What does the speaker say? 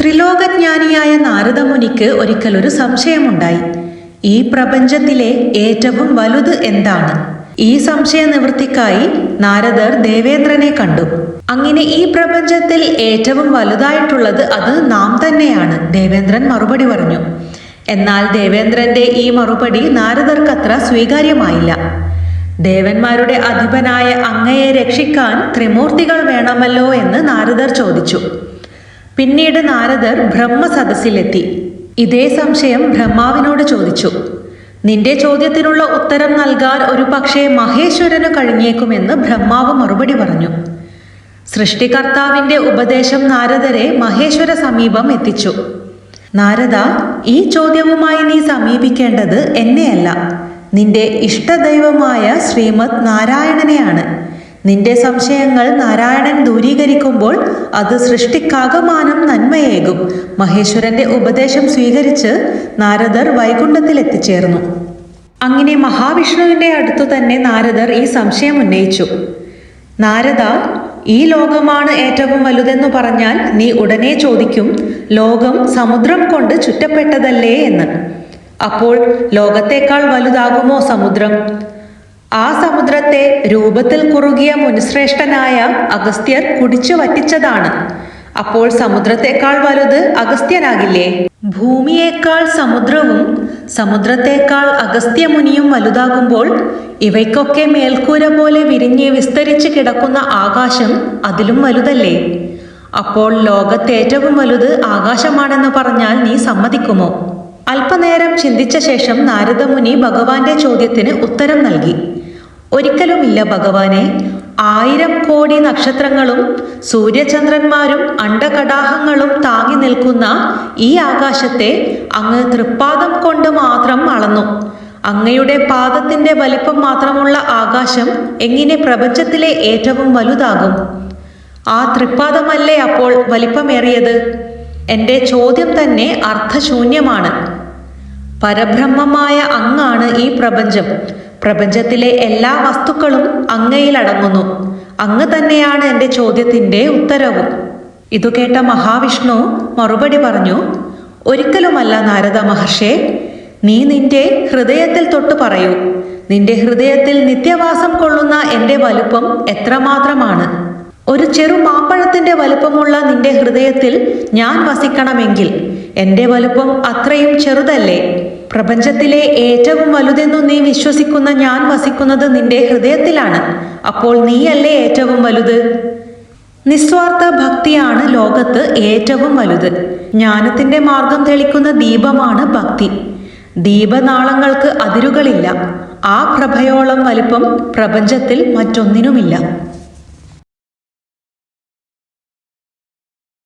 ത്രിലോകജ്ഞാനിയായ നാരദമുനിക്ക് ഒരിക്കൽ ഒരു സംശയമുണ്ടായി. ഈ പ്രപഞ്ചത്തിലെ ഏറ്റവും വലുത് എന്താണ്? ഈ സംശയ നിവൃത്തിക്കായി നാരദർ ദേവേന്ദ്രനെ കണ്ടു. അങ്ങനെ ഈ പ്രപഞ്ചത്തിൽ ഏറ്റവും വലുതായിട്ടുള്ളത് അത് നാം തന്നെയാണ് ദേവേന്ദ്രൻ മറുപടി പറഞ്ഞു. എന്നാൽ ദേവേന്ദ്രന്റെ ഈ മറുപടി നാരദർക്കത്ര സ്വീകാര്യമായില്ല. ദേവന്മാരുടെ അധിപനായ അങ്ങയെ രക്ഷിക്കാൻ ത്രിമൂർത്തികൾ വേണമല്ലോ എന്ന് നാരദർ ചോദിച്ചു. പിന്നീട് നാരദർ ബ്രഹ്മസദസ്സിലെത്തി. ഇതേ സംശയം ബ്രഹ്മാവിനോട് ചോദിച്ചു. നിന്റെ ചോദ്യത്തിനുള്ള ഉത്തരം നൽകാൻ ഒരു പക്ഷേ മഹേശ്വരന് കഴിഞ്ഞേക്കുമെന്ന് ബ്രഹ്മാവ് മറുപടി പറഞ്ഞു. സൃഷ്ടികർത്താവിന്റെ ഉപദേശം നാരദരെ മഹേശ്വര സമീപം എത്തിച്ചു. നാരദ ഈ ചോദ്യവുമായി നീ സമീപിക്കേണ്ടത് എന്നെയല്ല. നിന്റെ ഇഷ്ടദൈവമായ ശ്രീമദ് നാരായണനെയാണ്. നിന്റെ സംശയങ്ങൾ നാരായണൻ ദൂരീകരിക്കുമ്പോൾ അത് സൃഷ്ടിക്കാകമാനം നന്മയേകും. മഹേശ്വരന്റെ ഉപദേശം സ്വീകരിച്ച് നാരദർ വൈകുണ്ഠത്തിൽ എത്തിച്ചേർന്നു അങ്ങനെ മഹാവിഷ്ണുവിന്റെ അടുത്തു തന്നെ നാരദർ ഈ സംശയം ഉന്നയിച്ചു. നാരദ ഈ ലോകമാണ് ഏറ്റവും വലുതെന്ന് പറഞ്ഞാൽ നീ ഉടനെ ചോദിക്കും ലോകം സമുദ്രം കൊണ്ട് ചുറ്റപ്പെട്ടതല്ലേ എന്ന്. അപ്പോൾ ലോകത്തേക്കാൾ വലുതാകുമോ സമുദ്രം? ആ സമുദ്രത്തെ രൂപത്തിൽ കുറുകിയ മുനിശ്രേഷ്ഠനായ അഗസ്ത്യർ കുടിച്ചു വറ്റിച്ചതാണ്. അപ്പോൾ സമുദ്രത്തെക്കാൾ വലുത് അഗസ്ത്യനാകില്ലേ? ഭൂമിയേക്കാൾ സമുദ്രവും സമുദ്രത്തെക്കാൾ അഗസ്ത്യമുനിയും വലുതാകുമ്പോൾ ഇവയ്ക്കൊക്കെ മേൽക്കൂര പോലെ വിരിഞ്ഞ് വിസ്തരിച്ച് കിടക്കുന്ന ആകാശം അതിലും വലുതല്ലേ? അപ്പോൾ ലോകത്തേറ്റവും വലുത് ആകാശമാണെന്ന് പറഞ്ഞാൽ നീ സമ്മതിക്കുമോ? അല്പനേരം ചിന്തിച്ച ശേഷം നാരദമുനി ഭഗവാന്റെ ചോദ്യത്തിന് ഉത്തരം നൽകി. ഒരിക്കലുമില്ല ഭഗവാനെ. ആയിരം കോടി നക്ഷത്രങ്ങളും സൂര്യചന്ദ്രന്മാരും അണ്ടകടാഹങ്ങളും താങ്ങി നിൽക്കുന്ന ഈ ആകാശത്തെ അങ്ങ് തൃപ്പാദം കൊണ്ട് മാത്രം അളന്നു. അങ്ങയുടെ പാദത്തിന്റെ വലിപ്പം മാത്രമുള്ള ആകാശം എങ്ങനെ പ്രപഞ്ചത്തിലെ ഏറ്റവും വലുതാകും? ആ തൃപ്പാദമല്ലേ അപ്പോൾ വലിപ്പമേറിയത്? എന്റെ ചോദ്യം തന്നെ അർത്ഥശൂന്യമാണ്. പരബ്രഹ്മമായ അങ്ങാണ് ഈ പ്രപഞ്ചം. പ്രപഞ്ചത്തിലെ എല്ലാ വസ്തുക്കളും അങ്ങയിലടങ്ങുന്നു. അങ്ങ് തന്നെയാണ് എന്റെ ചോദ്യത്തിന്റെ ഉത്തരവും. ഇതു കേട്ട മഹാവിഷ്ണു മറുപടി പറഞ്ഞു ഒരിക്കലുമല്ല നാരദ മഹർഷേ നീ നിന്റെ ഹൃദയത്തിൽ തൊട്ട് പറയൂ. നിന്റെ ഹൃദയത്തിൽ നിത്യവാസം കൊള്ളുന്ന എന്റെ വലുപ്പം എത്രമാത്രമാണ്? ഒരു ചെറു മാമ്പഴത്തിന്റെ വലുപ്പമുള്ള നിന്റെ ഹൃദയത്തിൽ ഞാൻ വസിക്കണമെങ്കിൽ എന്റെ വലുപ്പം അത്രയും ചെറുതല്ലേ? പ്രപഞ്ചത്തിലെ ഏറ്റവും വലുതെന്നു നീ വിശ്വസിക്കുന്ന ഞാൻ വസിക്കുന്നത് നിന്റെ ഹൃദയത്തിലാണ്. അപ്പോൾ നീയല്ലേ ഏറ്റവും വലുത്? നിസ്വാർത്ഥ ഭക്തിയാണ് ലോകത്ത് ഏറ്റവും വലുത്. ജ്ഞാനത്തിന്റെ മാർഗം തെളിക്കുന്ന ദീപമാണ് ഭക്തി. ദീപനാളങ്ങൾക്ക് അതിരുകളില്ല. ആ പ്രഭയോളം വലിപ്പം പ്രപഞ്ചത്തിൽ മറ്റൊന്നിനുമില്ല.